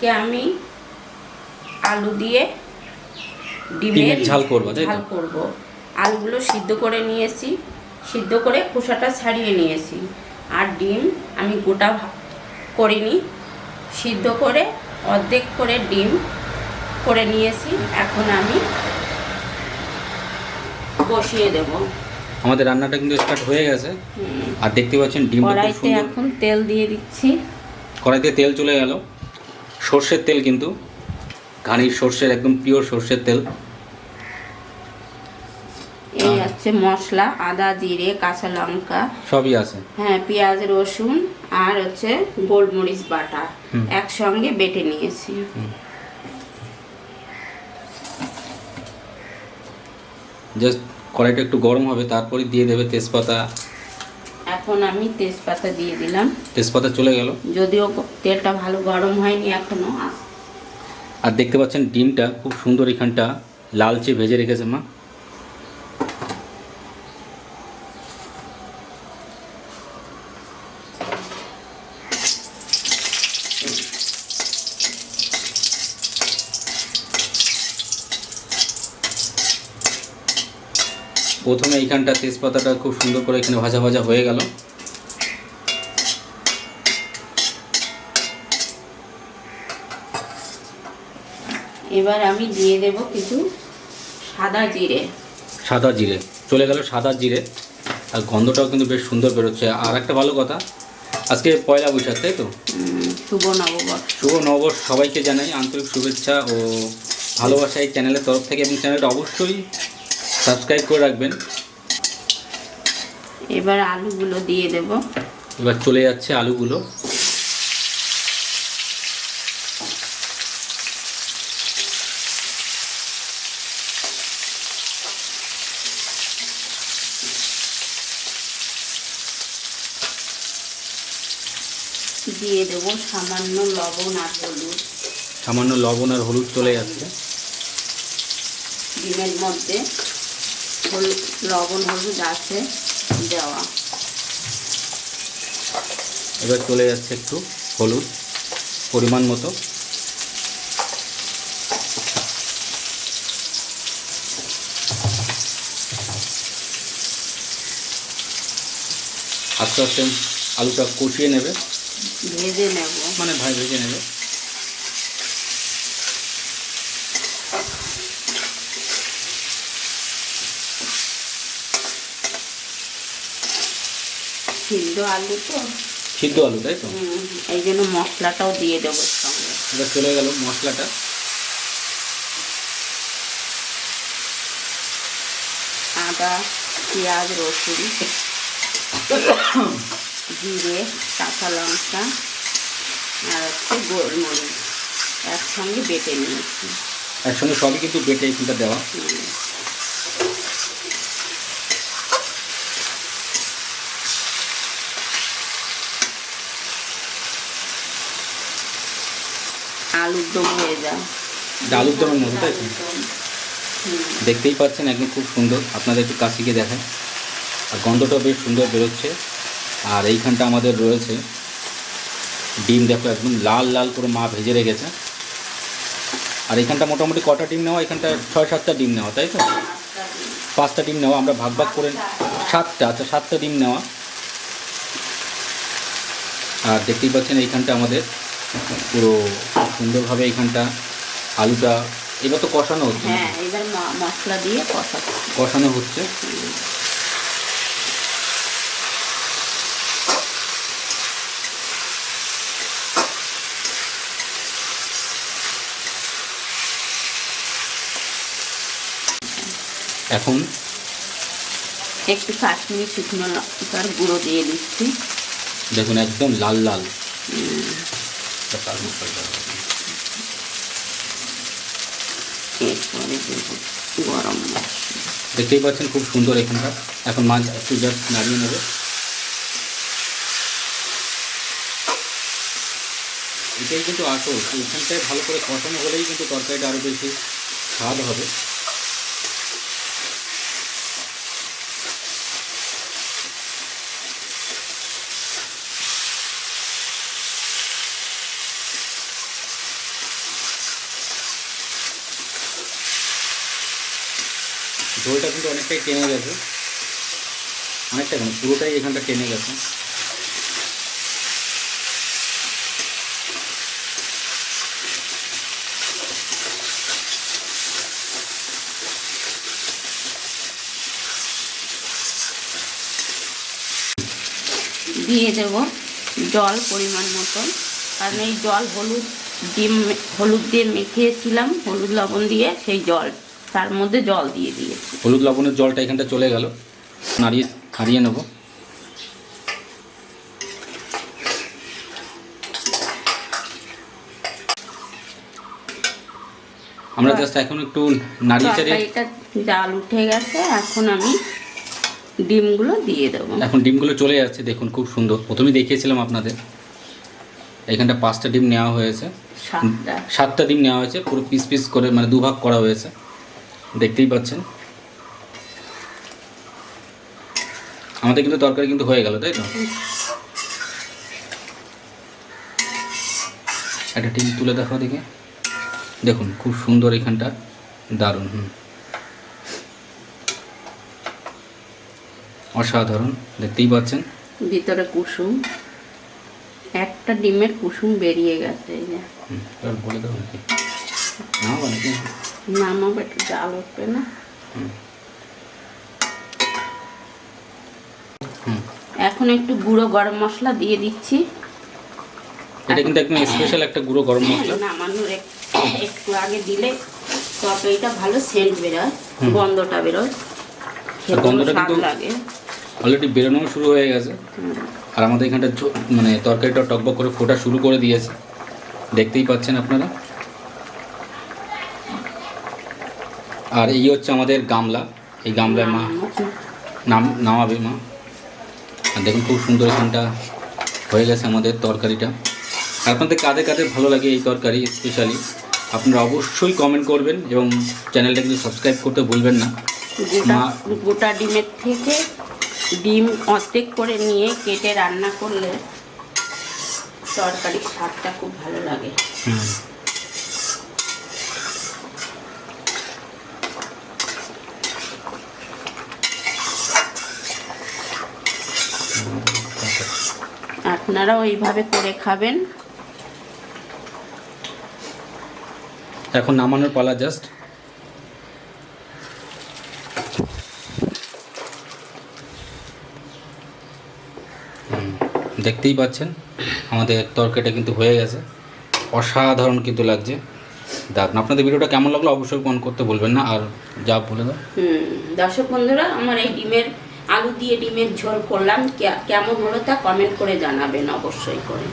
আজকে আমি আলু দিয়ে ডিমের ঝাল করব, ঝাল করব। আলুগুলো সিদ্ধ করে নিয়েছি সিদ্ধ করে খোসাটা ছাড়িয়ে নিয়েছি। আর ডিম আমি গোটা করিনি সিদ্ধ করে অর্ধেক করে ডিম করে নিয়েছি। এখন আমি বসিয়ে দেব। আমাদের রান্নাটা কিন্তু স্টার্ট হয়ে গেছে। আর দেখতে পাচ্ছেন ডিম কড়াইতে এখন তেল দিয়ে দিচ্ছি। কড়াইতে তেল চলে গেল। সর্ষের তেল কিন্তু ঘানির সর্ষের একদম পিওর সর্ষের তেল। এই হচ্ছে মশলা আদা জিরে কাঁচা লঙ্কা। সবই আছে। হ্যাঁ পেঁয়াজ রসুন আর হচ্ছে গোলমরিচ বাটা একসঙ্গে বেটে নিয়েছি। জাস্ট কড়াইটা একটু গরম হবে তারপরে দিয়ে দেবে তেজপাতা এখন আমি তেজপাতা দিয়ে দিলাম। তেজপাতা চলে গেল। যদিও তেলটা ভালো গরম হয়নি এখনও। আর দেখতে পাচ্ছেন ডিমটা খুব সুন্দর এখানটা লালচে ভেজে রেখেছে মা। প্রথমে এইখানটা তেজপাতাটা খুব সুন্দর করে এখানে ভাজা ভাজা হয়ে গেল। এবার আমি দিয়ে দেব কিছু সাদা জিরে। সাদা জিরে। চলে গেল সাদা জিরে। আর গন্ধটাও কিন্তু বেশ সুন্দর বেরোচ্ছে। আর একটা ভালো কথা আজকে পয়লা বৈশাখ তাই তো? শুভ নববর্ষ। শুভ নববর্ষ সবাইকে জানাই আন্তরিক শুভেচ্ছা ও ভালোবাসা এই চ্যানেলের তরফ থেকে। এবং চ্যানেলটা অবশ্যই সাবস্ক্রাইব করে রাখবেন। এবার আলুগুলো দিয়ে দেব। এবার চলে যাচ্ছে আলুগুলো। দিয়ে দেব সামান্য লবণ আর হলুদ। সামান্য লবণ আর হলুদ চলে যাচ্ছে। ডিমের মধ্যে। হলুদ লবণ হলুদ আছে দেওয়া। এবার চলে যাচ্ছে একটু হলুদ পরিমাণ মতো। আস্তে আস্তে আলুটা কষিয়ে নেবে। ভেজে নেব। মানে ভাই ভেজে নেবে। সিদ্ধ আলু তো। সিদ্ধ আলু তাই তো? এই জন্য মশলাটাও দিয়ে দেবো সঙ্গে। চলে গেল মশলাটা। আদা পেঁয়াজ রসুন জিরে কাঁচা লঙ্কা আর হচ্ছে গোলমরিচ। একসঙ্গে বেটে নিয়েছি। একসঙ্গে সবই কিন্তু বেটে এখানটা দেওয়া। আলুর দম হয়ে যায়। এটা আলুর দমের মতো তাই তো? দেখতেই পাচ্ছেন একদম খুব সুন্দর। আপনাদের একটু গিয়ে দেখেন আর গন্ধটাও বেশ সুন্দর বেরোচ্ছে। আর এইখানটা আমাদের রয়েছে ডিম দেখো একদম লাল লাল করে মা ভেজে রেখেছে। আর এখানটা মোটামুটি কটা ডিম নেওয়া? এখানটা ছয় সাতটা ডিম নেওয়া তাই তো? পাঁচটা ডিম নেওয়া। আমরা ভাগ ভাগ করে সাতটা আচ্ছা সাতটা ডিম নেওয়া। আর দেখতেই পাচ্ছেন এইখানটা আমাদের পুরো সুন্দরভাবে এইখানটা আলুটা এবার তো কষানো হচ্ছে হ্যাঁ এবার মশলা দিয়ে কষাচ্ছি কষানো হচ্ছে। এখন একটু কাশ্মীরি শুকনো লঙ্কার গুঁড়ো দিয়ে দিচ্ছি। দেখুন একদম লাল লাল। হুম, মশলা। দেখতেই পাচ্ছেন খুব সুন্দর এখানকার। এখন মাছ একটু জাস্ট নাড়িয়ে নেবে। এটাই কিন্তু আসল। এখানটায় ভালো করে কষানো হলেই কিন্তু তরকারিটা আরও বেশি স্বাদ হবে। ঝোলটা কিন্তু অনেকটাই টেনে গেছে। অনেকটা কেন? পুরোটাই এখানটা টেনে গেছে। দিয়ে দেব জল পরিমাণ মতন। কারণ এই জল হলুদ ডিম হলুদ দিয়ে মেখেছিলাম, হলুদ লবণ দিয়ে সেই জল। তার মধ্যে জল দিয়ে দিয়েছি। হলুদ লবণের জলটা এখানটা চলে গেল। নাড়িয়ে নাড়িয়ে নেব। আমরা জাস্ট এখন একটু নাড়িয়ে চাড়িয়ে তরকারিটা জাল উঠে গেছে এখন আমি ডিমগুলো দিয়ে দেবো। এখন ডিমগুলো চলে যাচ্ছে দেখুন খুব সুন্দর। প্রথমেই দেখিয়েছিলাম আপনাদের। এখানটা পাঁচটা ডিম নেওয়া হয়েছে। সাতটা ডিম নেওয়া হয়েছে পুরো পিস পিস করে মানে দুভাগ করা হয়েছে। দেখতেই পাচ্ছেন। আমাদের কিন্তু তরকারি কিন্তু হয়ে গেল তাই তো? একটা ডিম তুলে দেখো দেখে। দেখুন খুব সুন্দর এখানটা। দারুণ হুম। অসাধারণ দেখতেই পাচ্ছেন। ভিতরে কুসুম। একটা ডিমের কুসুম বেরিয়ে গেছে এই যে। বলে দেবো নাকি। না নাকি নামাবো একটু জাল উঠবে না। হুম। এখন একটু গুঁড়ো গরম মশলা দিয়ে দিচ্ছি। এটা কিন্তু একদম স্পেশাল একটা গুঁড়ো গরম মশলা। নামানোর এক- একটু আগে দিলে তরকারিটা ভালো সেন্ট বেরোয়। গন্ধটা বেরোয়। গন্ধটা কিন্তু- লাগে। অলরেডি বেরোনো শুরু হয়ে গেছে। আর আমাদের এখানটা মানে তরকারিটা টকবক করে ফোটা শুরু করে দিয়েছে। দেখতেই পাচ্ছেন আপনারা। আর এই হচ্ছে আমাদের গামলা। এই গামলায় মা নাম নামাবে মা। আর দেখুন খুব সুন্দর এখানটা হয়ে গেছে আমাদের তরকারিটা। আর আপনাদের কাদের কাদের ভালো লাগে এই তরকারি স্পেশালি আপনারা অবশ্যই কমেন্ট করবেন এবং চ্যানেলটা কিন্তু সাবস্ক্রাইব করতে ভুলবেন না। গোটা মা- গোটা ডিমের থেকে ডিম অর্ধেক করে নিয়ে কেটে রান্না করলে তরকারির স্বাদটা খুব ভালো লাগে। হুম। আপনারাও এইভাবে করে খাবেন। এখন নামানোর পালা জাস্ট দেখতেই পাচ্ছেন আমাদের তরকারিটা কিন্তু হয়ে গেছে। অসাধারণ কিন্তু লাগছে। দারুণ। আপনাদের ভিডিওটা কেমন লাগল অবশ্যই কমেন্ট করতে বলবেন না। আর যা বলে দাও। দর্শক বন্ধুরা আমার এই ডিমের আলু দিয়ে ডিমের ঝোল করলাম। কেমন হলো তা কমেন্ট করে জানাবেন অবশ্যই করে।